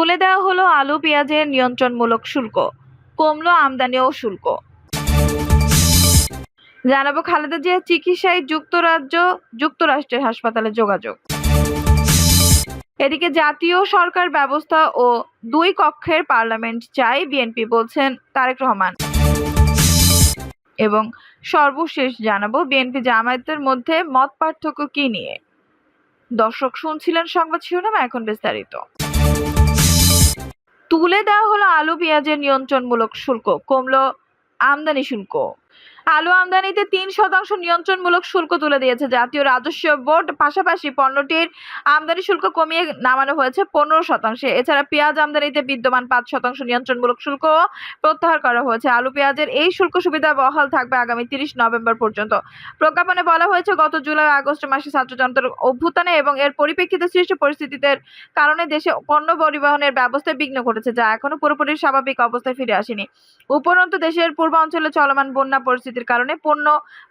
তুলে দেওয়া হলো আলু, পেঁয়াজের নিয়ন্ত্রণমূলক শুল্ক, কমল আমদানি ও শুল্ক। জানাব খালেদা জিয়ার চিকিৎসায় যুক্তরাজ্য, যুক্তরাষ্ট্রের হাসপাতালে যোগাযোগ। এদিকে জাতীয় সরকার ব্যবস্থা ও দুই কক্ষের পার্লামেন্ট চাই বিএনপি বলছেন তারেক রহমান। এবং সর্বশেষ জানাব বিএনপি জামায়াতের মধ্যে মত পার্থক্য কি নিয়ে। দর্শক শুনছিলেন সংবাদ শিরোনাম, এখন বিস্তারিত। তুলে দেওয়া হলো আলু পেঁয়াজের নিয়ন্ত্রণমূলক শুল্ক কমলো আমদানি শুল্ক। আলু আমদানিতে তিন শতাংশ নিয়ন্ত্রণমূলক শুল্ক তুলে দিয়েছে জাতীয় রাজস্ব বোর্ড। পাশাপাশি পণ্যটির আমদানি শুল্ক কমিয়ে নামানো হয়েছে পনেরো শতাংশে। এছাড়া পেঁয়াজ আমদানিতে বিদ্যমান পাঁচ শতাংশ নিয়ন্ত্রণমূলক শুল্ক প্রত্যাহার করা হয়েছে। আলু পেঁয়াজের এই শুল্ক সুবিধা বহাল থাকবে আগামী তিরিশ নভেম্বর পর্যন্ত। প্রজ্ঞাপনে বলা হয়েছে, গত জুলাই আগস্ট মাসে ছাত্র অভ্যুত্থানে এবং এর পরিপ্রেক্ষিতে সৃষ্ট পরিস্থিতিতে কারণে দেশে পণ্য পরিবহনের ব্যবস্থায় বিঘ্ন ঘটেছে, যা এখনও পুরোপুরি স্বাভাবিক অবস্থায় ফিরে আসেনি। উপরন্তু দেশের পূর্বাঞ্চলে চলমান বন্যা পরিস্থিতির কারণে পণ্য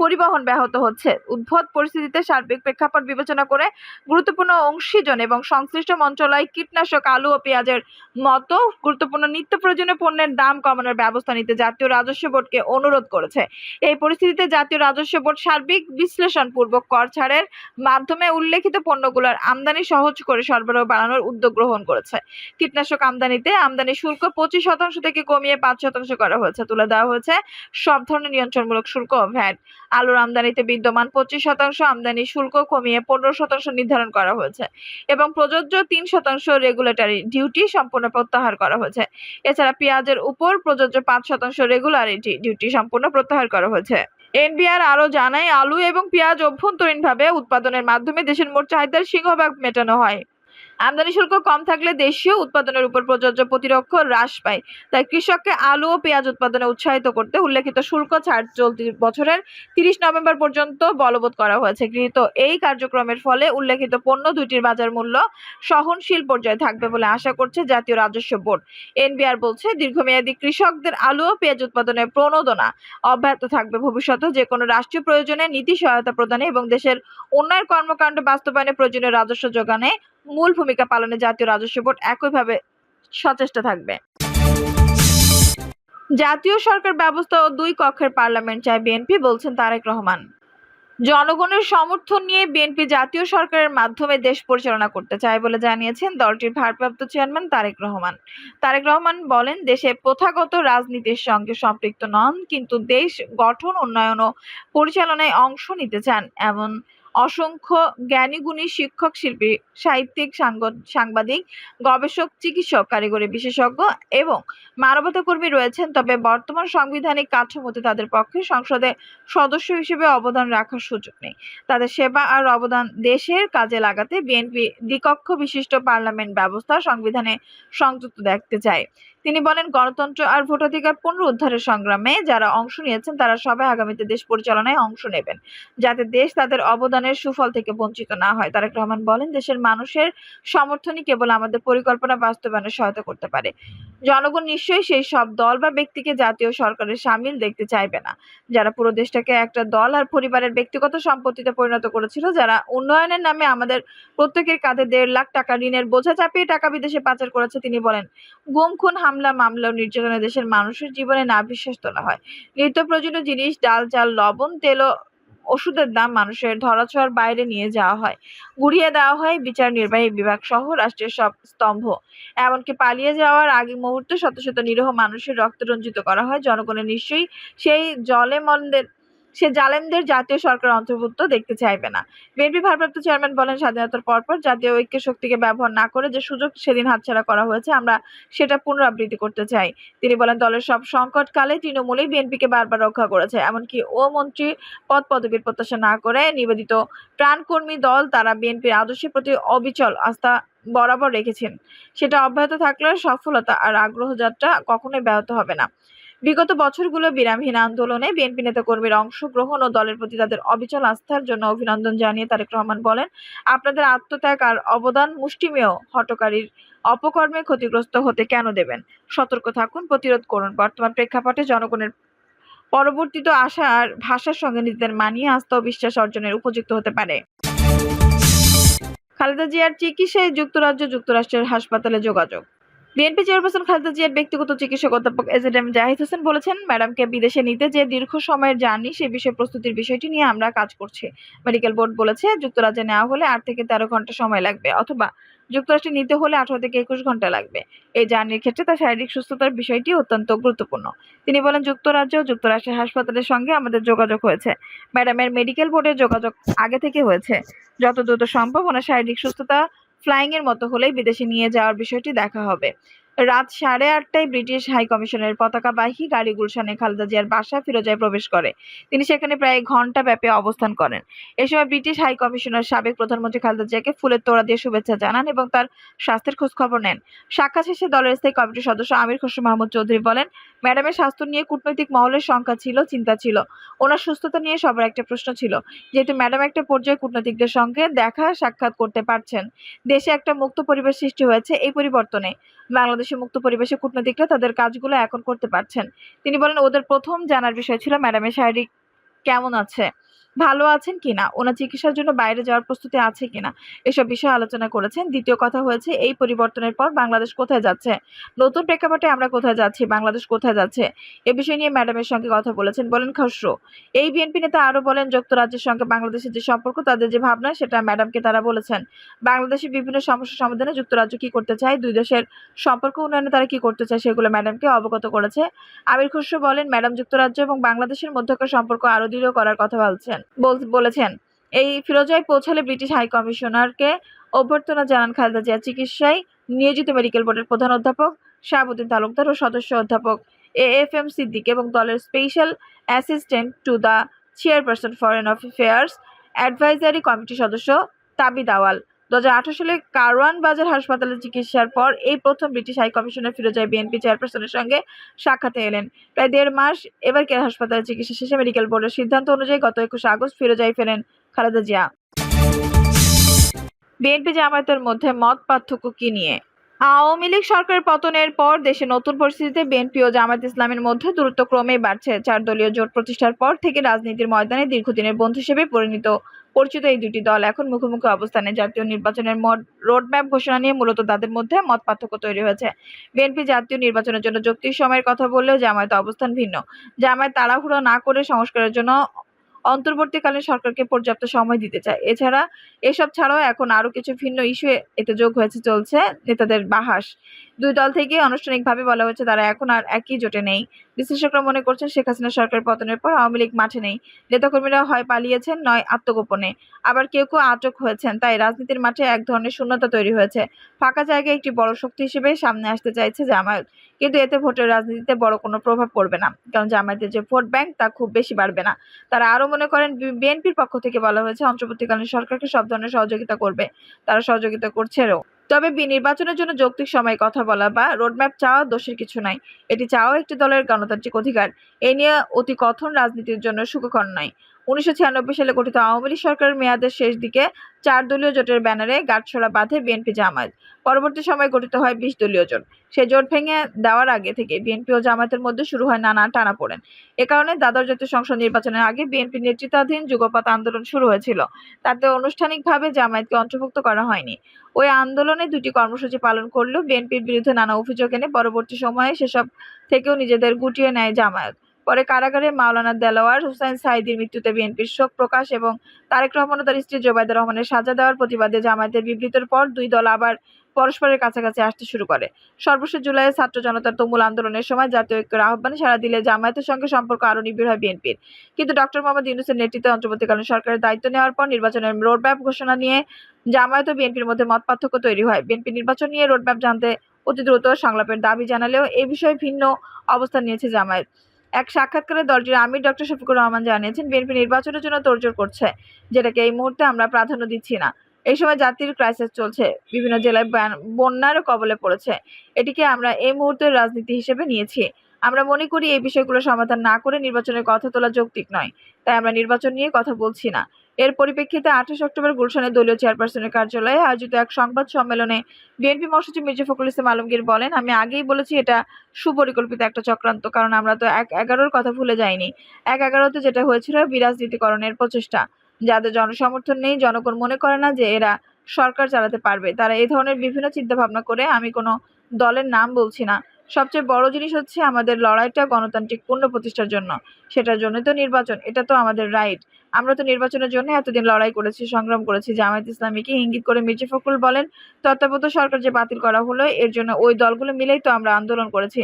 পরিবহন ব্যাহত হচ্ছে। উদ্ভব পরিস্থিতিতে সার্বিক প্রেক্ষাপট বিবেচনা করে গুরুত্বপূর্ণ অংশীজন এবং সংশ্লিষ্ট মন্ত্রণালয় কীটনাশক, আলু ও পেঁয়াজের মতো গুরুত্বপূর্ণ নিত্য প্রয়োজনীয় পণ্যের দাম কমানোর ব্যবস্থা নিতে জাতীয় রাজস্ব বোর্ডকে অনুরোধ করেছে। এই পরিস্থিতিতে জাতীয় রাজস্ব বোর্ড সার্বিক বিশ্লেষণ পূর্বক কর ছাড়ের মাধ্যমে উল্লেখিত পণ্যগুলোর আমদানি সহজ করে সরবরাহ বাড়ানোর উদ্যোগ গ্রহণ করেছে। কীটনাশক আমদানিতে আমদানি শুল্ক পঁচিশ শতাংশ থেকে কমিয়ে পাঁচ শতাংশ করা হয়েছে। তুলে দেওয়া হয়েছে সব ধরনের নিয়ন্ত্রণমূলক শুল্ক ভ্যাট। আলুর আমদানিতে বিদ্যমান পঁচিশ শতাংশ আমদানি শুল্ক কমিয়ে পনেরো শতাংশ নির্ধারণ করা হয়েছে এবং প্রযোজ্য তিন শতাংশ রেগুলেটরি ডিউটি সম্পূর্ণ প্রত্যাহার করা হয়েছে। এছাড়া পেঁয়াজের উপর প্রযোজ্য পাঁচ শতাংশ রেগুলারিটি ডিউটি সম্পূর্ণ প্রত্যাহার করা হয়েছে। এনবিআর আরও জানায়, আলু এবং পেঁয়াজ অভ্যন্তরীণভাবে উৎপাদনের মাধ্যমে দেশের মোট চাহিদার সিংহভাগ মেটানো হয়। আমদানি শুল্ক কম থাকলে দেশীয় উৎপাদনের উপর প্রযোজ্য প্রতিরক্ষ হ্রাস পায়। তাই কৃষককে আলু ও পেঁয়াজ উৎপাদনে উৎসাহিত করতে উল্লেখিত শুল্ক ছাড় চলতি বছরের তিরিশ নভেম্বর পর্যন্ত বলবৎ করা হয়েছে। গৃহীত এই কার্যক্রমের ফলে উল্লেখিত পণ্য দুইটির বাজার মূল্য সহনশীল পর্যায়ে থাকবে বলে আশা করছে জাতীয় রাজস্ব বোর্ড। এনবিআর বলছে, দীর্ঘমেয়াদী কৃষকদের আলু ও পেঁয়াজ উৎপাদনের প্রণোদনা অব্যাহত থাকবে ভবিষ্যতে। যে কোনো রাষ্ট্রীয় প্রয়োজনে নীতি সহায়তা প্রদানে এবং দেশের উন্নয়ন কর্মকাণ্ড বাস্তবায়নে প্রয়োজনীয় রাজস্ব যোগানে মূল ভূমিকা পালনে জাতীয় রাজস্ব বোর্ড একইভাবে সচেষ্ট থাকবে। জাতীয় সরকার ব্যবস্থা ও দুই কক্ষের পার্লামেন্ট চায় বিএনপি, বলছেন তারেক রহমান। জনগণের সমর্থন নিয়ে বিএনপি জাতীয় সরকারের মাধ্যমে দেশ পরিচালনা করতে চায় বলে জানিয়েছেন দলটির ভারপ্রাপ্ত চেয়ারম্যান তারেক রহমান। তারেক রহমান বলেন, দেশে প্রথাগত রাজনীতির সঙ্গে সম্পৃক্ত নন, কিন্তু দেশ গঠন, উন্নয়ন ও পরিচালনায় অংশ নিতে চান, এমন অসংখ্য জ্ঞানীগুণী শিক্ষক, শিল্পী, সাহিত্যিক সাংবাদিক, গবেষক, চিকিৎসক, কারিগরি বিশেষজ্ঞ এবং মানবতা কর্মী রয়েছেন। তবে বর্তমান সাংবিধানিক কাঠামোতে তাদের পক্ষে সংসদে সদস্য হিসেবে অবদান রাখার সুযোগ নেই। তাদের সেবা আর অবদান দেশের কাজে লাগাতে বিএনপি দ্বিকক্ষ বিশিষ্ট পার্লামেন্ট ব্যবস্থা সংবিধানে সংযুক্ত দেখতে চায়। তিনি বলেন, গণতন্ত্র আর ভোটাধিকার পুনরুদ্ধারের সংগ্রামে যারা অংশ নিয়েছেন, তারা সবাই আগামীতে দেশ পরিচালনায় অংশ নেবেন। যাতে দেশ তাদের অবদানের সুফল থেকে বঞ্চিত না হয়। তারেক রহমান বলেন, দেশের মানুষের সমর্থনই কেবল আমাদের পরিকল্পনা বাস্তবায়নে সহায়তা করতে পারে। জনগণ নিশ্চয়ই সেই সব দল বা ব্যক্তিকে জাতীয় সরকারের সামিল দেখতে চাইবে না। যারা পুরো দেশটাকে একটা দল আর পরিবারের ব্যক্তিগত সম্পত্তিতে পরিণত করেছিল, যারা উন্নয়নের নামে আমাদের প্রত্যেকের কাঁধে দেড় লাখ টাকা ঋণের বোঝা চাপিয়ে টাকা বিদেশে পাচার করেছে, তিনি বলেন, গুম, খুন হামলা মামলা ও নির্যাতনে দেশের মানুষের জীবনে না বিশ্বাস তোলা হয়। নিত্য প্রয়োজনীয় জিনিস, ডাল, চাল, লবণ, তেল ওষুধের দাম মানুষের ধরাছোঁয়ার বাইরে নিয়ে যাওয়া হয়। গুড়িয়ে দেওয়া হয় বিচার, নির্বাহী বিভাগ সহ রাষ্ট্রের সব স্তম্ভ। এমনকি পালিয়ে যাওয়ার আগে মুহূর্তে শত শত নিরীহ মানুষের রক্ত রঞ্জিত করা হয়। জনগণের নিশ্চয়ই সেই জলে মন্দের সে জালেমদের জাতীয় সরকার অন্তর্ভুক্ত দেখতে চাইবে না। বিএনপি ভারপ্রাপ্ত চেয়ারম্যান বলেন, স্বাধীনতার পরপর জাতীয় ঐক্য শক্তিকে ব্যবহার না করে যে সুযোগ সেদিন হাতছাড়া করা হয়েছে, আমরা সেটা পুনরাবৃত্তি করতে চাই। তিনি বলেন, দলের সব সংকটকালে তৃণমূলই বিএনপিকে বারবার রক্ষা করেছে, এমনকি ও মন্ত্রী পদ পদবীর প্রত্যাশা না করে নিবেদিত প্রাণকর্মী দল তারা বিএনপির আদর্শের প্রতি অবিচল আস্থা বরাবর রেখেছেন। সেটা অব্যাহত থাকলে সফলতা আর আগ্রহ যাত্রা কখনোই ব্যাহত হবে না। বিগত বছরগুলো বিরামহীন আন্দোলনে বিএনপি নেতাকর্মীর অংশগ্রহণ ও দলের প্রতি তাদের অবিচল আস্থার জন্য অভিনন্দন জানিয়ে তারেক রহমান বলেন, আপনাদের আত্মত্যাগ আর অবদান মুষ্টিমেয়। হটকারীর অপকর্মে ক্ষতিগ্রস্ত হতে কেন দেবেন? সতর্ক থাকুন, প্রতিরোধ করুন। বর্তমান প্রেক্ষাপটে জনগণের পরবর্তীত আশা আর ভাষার সঙ্গে নিজেদের মানিয়ে আস্থা ও বিশ্বাস অর্জনের উপযুক্ত হতে পারে। খালেদা জিয়ার চিকিৎসায় যুক্তরাজ্য, যুক্তরাষ্ট্রের হাসপাতালে যোগাযোগ। বিএনপি চেয়ারপারসন খালেদা জিয়ার ব্যক্তিগত চিকিৎসক অধ্যাপক এজেড এম জাহিদ হোসেন বলেছেন, ম্যাডামকে বিদেশে নিতে যে দীর্ঘ সময়ের জার্নি, সে বিষয়ে প্রস্তুতির বিষয়টি নিয়ে আমরা কাজ করছি। মেডিকেল বোর্ড বলেছে, যুক্তরাজ্যে নেওয়া হলে আট থেকে তেরো ঘণ্টা সময় লাগবে, অথবা যুক্তরাষ্ট্রে নিতে হলে আঠারো থেকে একুশ ঘণ্টা লাগবে। এই জার্নির ক্ষেত্রে তার শারীরিক সুস্থতার বিষয়টি অত্যন্ত গুরুত্বপূর্ণ। তিনি বলেন, যুক্তরাজ্য যুক্তরাষ্ট্রের হাসপাতালের সঙ্গে আমাদের যোগাযোগ হয়েছে। ম্যাডামের মেডিকেল বোর্ডের যোগাযোগ আগে থেকে হয়েছে। যত দ্রুত সম্ভব ওনার শারীরিক সুস্থতা ফ্লাইং এর মতো হলেই বিদেশে নিয়ে যাওয়ার বিষয়টি দেখা হবে। রাত সাড়ে আটটায় ব্রিটিশ হাই কমিশনের পতাকাবাহী গাড়ি গুলশানে খালেদা জিয়ার বাসা ফিরোজায় প্রবেশ করে। তিনি সেখানে প্রায় ঘণ্টা ব্যাপী অবস্থান করেন। এ সময় ব্রিটিশ হাই কমিশনার সাবেক প্রধানমন্ত্রী খালেদা জিয়াকে ফুলের তোড়া দিয়ে শুভেচ্ছা জানান এবং তার স্বাস্থ্যের খোঁজ খবর নেন। সাক্ষাৎ শেষে দলের স্থায়ী কমিটির সদস্য আমির খসরু মাহমুদ চৌধুরী বলেন, ম্যাডামের স্বাস্থ্য নিয়ে কূটনৈতিক মহলের সংখ্যা ছিল, চিন্তা ছিল। ওনার সুস্থতা নিয়ে সবার একটা প্রশ্ন ছিল, যেহেতু ম্যাডাম একটা পর্যায়ে কূটনৈতিকদের সঙ্গে দেখা সাক্ষাৎ করতে পারছেন। দেশে একটা মুক্ত পরিবেশ সৃষ্টি হয়েছে এই পরিবর্তনে। বাংলাদেশে মুক্ত পরিবেশে কূটনীতিকরা তাদের কাজগুলো এখন করতে পারছেন। তিনি বলেন, ওদের প্রথম জানার বিষয় ছিল ম্যাডামের শারীরিক কেমন আছে? ভালো আছেন কিনা? ওনার চিকিৎসার জন্য বাইরে যাওয়ার প্রস্তুতি আছে কিনা? এসব বিষয়ে আলোচনা করেছেন। দ্বিতীয় কথা হয়েছে, এই পরিবর্তনের পর বাংলাদেশ কোথায় যাচ্ছে? নতুন প্রেক্ষাপটে আমরা কোথায় যাচ্ছি? বাংলাদেশ কোথায় যাচ্ছে? এ বিষয় নিয়ে ম্যাডামের সঙ্গে কথা বলেছেন বলেন খসরু। এই বিএনপি নেতা আরও বলেন, যুক্তরাজ্যের সঙ্গে বাংলাদেশের যে সম্পর্ক, তাদের যে ভাবনা, সেটা ম্যাডামকে তারা বলেছেন। বাংলাদেশের বিভিন্ন সমস্যা সমাধানে যুক্তরাজ্য কি করতে চায়, দুই দেশের সম্পর্ক উন্নয়নে তারা কি করতে চায়, সেগুলো ম্যাডামকে অবগত করেছে। আমির খসরু বলেন, ম্যাডাম যুক্তরাজ্য এবং বাংলাদেশের মধ্যকার সম্পর্ক আরও দৃঢ় করার কথা বলছেন বল- বলেছেন। এই ফিরোজায় পৌঁছালে ব্রিটিশ হাই কমিশনারকে অভ্যর্থনা জানান খালেদা জিয়া চিকিৎসায় নিয়োজিত মেডিকেল বোর্ডের প্রধান অধ্যাপক, শাহাবুদ্দিন তালুকদার ও সদস্য অধ্যাপক এ এফ এম সিদ্দিক এবং দলের special assistant to the chairperson foreign affairs advisory কমিটির সদস্য তাবিদ আওয়াল। দু সালে কারওয়ান বাজার হাসপাতালে চিকিৎসার পর এই প্রথম ব্রিটিশ হাই ফিরোজায় বিএনপি চেয়ারপারসনের সঙ্গে সাক্ষাতে এলেন। প্রায় দেড় মাস এবার কেয়ার হাসপাতালে চিকিৎসা শেষে মেডিকেল বোর্ডের সিদ্ধান্ত অনুযায়ী গত একুশে আগস্ট ফিরোজায় ফেরেন খালেদা জিয়া। বিএনপি জামায়াতের মধ্যে মত পার্থক্য কি নিয়ে? আওয়ামী লীগ সরকারের পতনের পর দেশে নতুন পরিস্থিতিতে বিএনপি ও জামায়াত ইসলামের মধ্যে দূরত্ব ক্রমেই বাড়ছে। চার দলীয় জোট প্রতিষ্ঠার পর থেকে রাজনীতির ময়দানে দীর্ঘদিনের বন্ধু হিসেবে পরিণত পরিচিত এই দুটি দল এখন মুখোমুখি অবস্থানে। জাতীয় নির্বাচনের রোডম্যাপ ঘোষণা নিয়ে মূলত তাদের মধ্যে মত পার্থক্য তৈরি হয়েছে। বিএনপি জাতীয় নির্বাচনের জন্য যৌক্তিক সময়ের কথা বললেও জামায়াত অবস্থান ভিন্ন। জামায়াত তাড়াহুড়ো না করে সংস্কারের জন্য অন্তর্বর্তীকালীন সরকারকে পর্যাপ্ত সময় দিতে চায়। এছাড়া এসব ছাড়াও এখন আরও কিছু ভিন্ন ইস্যু এতে যোগ হয়েছে, চলছে নেতাদের বাহাস। দুই দল থেকে আনুষ্ঠানিকভাবে বলা হয়েছে তারা এখন আর একই জোটে নেই। বিশ্লেষকরা মনে করছেন শেখ হাসিনা সরকার পতনের পর আওয়ামী লীগ মাঠে নেই। নেতাকর্মীরা হয় পালিয়েছেন, নয় আত্মগোপনে। আবার কেউ কেউ আটক হয়েছেন, তাই রাজনীতির মাঠে এক ধরনের শূন্যতা তৈরি হয়েছে। ফাঁকা জায়গায় একটি বড় শক্তি হিসেবে সামনে আসতে চাইছে জামায়াত। কিন্তু এতে ভোটের রাজনীতিতে বড় কোনো প্রভাব পড়বে না। কারণ জামায়াতের যে ভোট ব্যাংক তা খুব বেশি বাড়বে না। তারা আরও মনে করেন বিএনপির পক্ষ থেকে বলা হয়েছে, অন্তর্বর্তীকালীন সরকারকে সব ধরনের সহযোগিতা করবে। তারা সহযোগিতা করছেও। তবে নির্বাচনের জন্য যৌক্তিক সময় কথা বলা বা রোডম্যাপ চাওয়া দোষের কিছু নাই। এটি চাওয়া একটি দলের গণতান্ত্রিক অধিকার। এ নিয়ে অতি কঠোর রাজনীতির জন্য সুখকর নয়। উনিশশো সালে গঠিত আওয়ামী লীগ সরকারের মেয়াদের শেষ দিকে চার দলীয় জোটের ব্যানারে গাঁটছড়া বাঁধে বিএনপি জামায়াত। পরবর্তী সময় গঠিত হয় বিশ দলীয় জোট। সে জোট ভেঙে দেওয়ার আগে থেকে বিএনপি ও জামায়াতের মধ্যে শুরু হয় নানা টানা পড়েন এ কারণে দ্বাদশ জাতীয় সংসদ নির্বাচনের আগে বিএনপি নেতৃত্বাধীন যুগপাত আন্দোলন শুরু হয়েছিল। তাতে আনুষ্ঠানিকভাবে জামায়াতকে অন্তর্ভুক্ত করা হয়নি। ওই আন্দোলনে দুটি কর্মসূচি পালন করলেও বিএনপির বিরুদ্ধে নানা অভিযোগ এনে পরবর্তী সময়ে সেসব থেকেও নিজেদের গুটিয়ে নেয় জামায়াত। পরে কারাগারে মাওলানা দেলোয়ার হুসাইন সাইদির মৃত্যুতে বিএনপির শোক প্রকাশ এবং তারেক রহমান ও তার স্ত্রী জোবায়দা রহমানের সাজা দেওয়ার প্রতিবাদে জামায়াতের বিবৃতির পর দুই দল আবার পরস্পরের কাছাকাছি আসতে শুরু করে। সর্বশেষ জুলাইয়ে ছাত্র জনতার তুমুল আন্দোলনের সময় জাতীয় ঐক্যের আহ্বানে সাড়া দিলে জামায়াতের সঙ্গে সম্পর্ক আরও নিবিড় হয় বিএনপির। কিন্তু ডক্টর মোহাম্মদ ইউনুসের নেতৃত্বে অন্তর্বর্তীকালীন সরকারের দায়িত্ব নেওয়ার পর নির্বাচনের রোডম্যাপ ঘোষণা নিয়ে জামায়াত ও বিএনপির মধ্যে মত পার্থক্য তৈরি হয়। বিএনপি নির্বাচন নিয়ে রোডম্যাপ জানতে অতি দ্রুত সংলাপের দাবি জানালেও এ বিষয়ে ভিন্ন অবস্থান নিয়েছে জামায়াত। এক সাক্ষাৎকারে দলটির আমির ডক্টর শফিকুর রহমান জানিয়েছেন, বিএনপি নির্বাচনের জন্য তোড়জোড় করছে, যেটাকে এই মুহূর্তে আমরা প্রাধান্য দিচ্ছি না। এই সময় জাতির ক্রাইসিস চলছে, বিভিন্ন জেলায় বান- বন্যারও কবলে পড়েছে। এটিকে আমরা এই মুহূর্তের রাজনীতি হিসেবে নিয়েছি। আমরা মনে করি এই বিষয়গুলো সমাধান না করে নির্বাচনের কথা তোলা যৌক্তিক নয়, তাই আমরা নির্বাচন নিয়ে কথা বলছি না। এর পরিপ্রেক্ষিতে আঠাশ অক্টোবর গুলশানের দলীয় চেয়ারপারসনের কার্যালয়ে আয়োজিত এক সংবাদ সম্মেলনে বিএনপি মহাসচিব মির্জা ফখরুল ইসলাম আলমগীর বলেন, আমি আগেই বলেছি এটা সুপরিকল্পিত একটা চক্রান্ত, কারণ আমরা তো এক এগারোর কথা ভুলে যাইনি। এক এগারোতে যেটা হয়েছিল, বিরাজনীতিকরণের প্রচেষ্টা। যাদের জনসমর্থন নেই, জনগণ মনে করে না যে এরা সরকার চালাতে পারবে। তারা এই ধরনের বিভিন্ন চিন্তা ভাবনা করে আমি কোনো দলের নাম বলছি না। সবচেয়ে বড় জিনিস হচ্ছে আমাদের লড়াইটা গণতান্ত্রিক পূর্ণ প্রতিষ্ঠার জন্য। সেটার জন্যই তো নির্বাচন, এটা তো আমাদের রাইট আমরা তো নির্বাচনের জন্য এতদিন লড়াই করেছি, সংগ্রাম করেছি, জামায়াত ইসলামীকে ইঙ্গিত করে মির্জা ফখরুল বলেন, তত্ত্বাবধায়ক সরকার যে বাতিল করা হলো, এর জন্য ওই দলগুলো মিলেই তো আমরা আন্দোলন করেছি।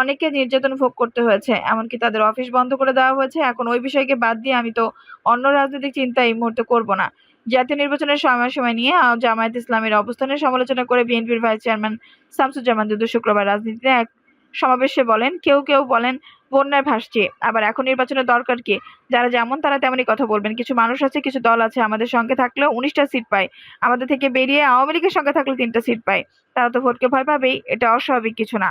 অনেককে নির্যাতন ভোগ করতে হয়েছে, এমনকি তাদের অফিস বন্ধ করে দেওয়া হয়েছে। এখন ওই বিষয়কে বাদ দিয়ে আমি তো অন্য রাজনৈতিক চিন্তা এই মুহূর্তে করব না। জাতীয় নির্বাচনের সময়সময় নিয়ে আহ, জামায়াত ইসলামের অবস্থানের সমালোচনা করে বিএনপির ভাইস চেয়ারম্যান শামসুজ্জামান দুদু শুক্রবার রাজনীতিতে এক সমাবেশে বলেন কেউ কেউ বলেন বন্যায় ভাসছে আবার এখন নির্বাচনের দরকার কি? যারা যেমন তারা তেমনই কথা বলবেন। কিছু মানুষ আছে কিছু দল আছে আমাদের সঙ্গে থাকলেও উনিশটা সিট পায়। আমাদের থেকে বেরিয়ে আওয়ামী লীগের সঙ্গে থাকলে তিনটা সিট পায়। তারা তো ভোটকে ভয় পাবেই এটা অস্বাভাবিক কিছু না।